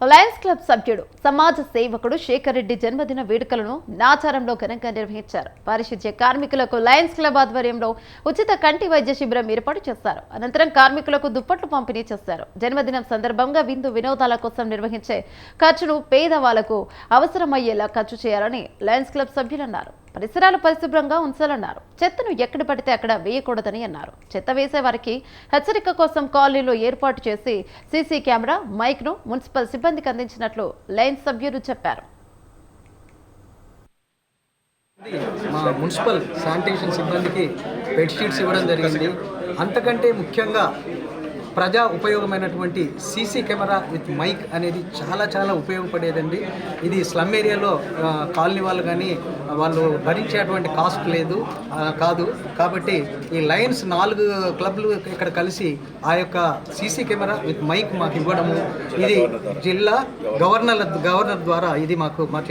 Lions club సభ్యుడు సమాజ సేవకుడు శేఖర్ రెడ్డి జన్మదిన వేడుకలను నాచారంలో ఘనంగా నిర్వహించారు. పారిశుధ్య కార్మికులకు లయన్స్ క్లబ్ ఆధ్వర్యంలో ఉచిత కంటి వైద్య శిబిరం ఏర్పాటు చేశారు. అనంతరం కార్మికులకు దుప్పట్లు పంపిణీ చేశారు. జన్మదినం సందర్భంగా విందు వినోదాల కోసం నిర్వహించే ఖర్చును పేదవాళ్ళకు అవసరమయ్యేలా ఖర్చు చేయాలని లయన్స్ క్లబ్ సభ్యులు అన్నారు. పరిసరాలు పరిశుభ్రంగా ఉంచాలన్నారు. చెత్తను ఎక్కడ పడితే అక్కడ వేయకూడదని అన్నారు. చెత్త వేసే వారికి హెచ్చరిక కోసం కాలనీలో ఏర్పాటు చేసి సీసీ కెమెరా మైక్ను మున్సిపల్ సిబ్బందికి అందించినట్లు లైన్ సభ్యులు చెప్పారు. మా మున్సిపల్ శానిటేషన్ సిబ్బందికి బెడ్షీట్స్ ఇవ్వడం జరిగింది. అంతకంటే ముఖ్యంగా ప్రజా ఉపయోగమైనటువంటి సీసీ కెమెరా విత్ మైక్ అనేది చాలా చాలా ఉపయోగపడేదండి. ఇది స్లమ్ ఏరియాలో కాలనీ వాళ్ళు కానీ వాళ్ళు భరించేటువంటి కాస్ట్ లేదు కాదు. కాబట్టి ఈ లయన్స్ నాలుగు క్లబ్లు ఇక్కడ కలిసి ఆ యొక్క సీసీ కెమెరా విత్ మైక్ మాకు ఇవ్వడము ఇది జిల్లా గవర్నర్ గవర్నర్ ద్వారా ఇది మాకు మా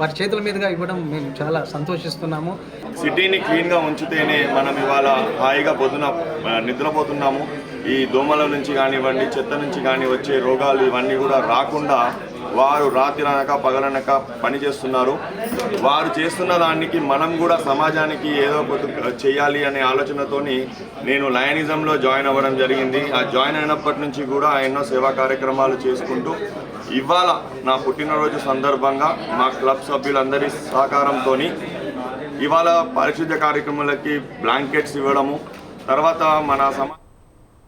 వారి చేతుల మీదుగా ఇవ్వడం మేము చాలా సంతోషిస్తున్నాము. సిటీని క్లీన్గా ఉంచితేనే మనం ఇవాళ హాయిగా పొద్దున నిద్రపోతున్నాము. ఈ దోమల నుంచి కానివ్వండి చెత్త నుంచి కానీ వచ్చే రోగాలు ఇవన్నీ కూడా రాకుండా వారు రాత్రి అనక పగలనక పని చేస్తున్నారు. వారు చేస్తున్న దానికి మనం కూడా సమాజానికి ఏదో చేయాలి అనే ఆలోచనతోని నేను లయనిజంలో జాయిన్ అవ్వడం జరిగింది. ఆ జాయిన్ అయినప్పటి నుంచి కూడా ఎన్నో సేవా కార్యక్రమాలు చేసుకుంటూ ఇవాళ నా పుట్టినరోజు సందర్భంగా మా క్లబ్ సభ్యులందరి సహకారంతో ఇవాళ పారిశుద్ధ్య కార్యక్రమాలకి బ్లాంకెట్స్ ఇవ్వడము తర్వాత మన సమా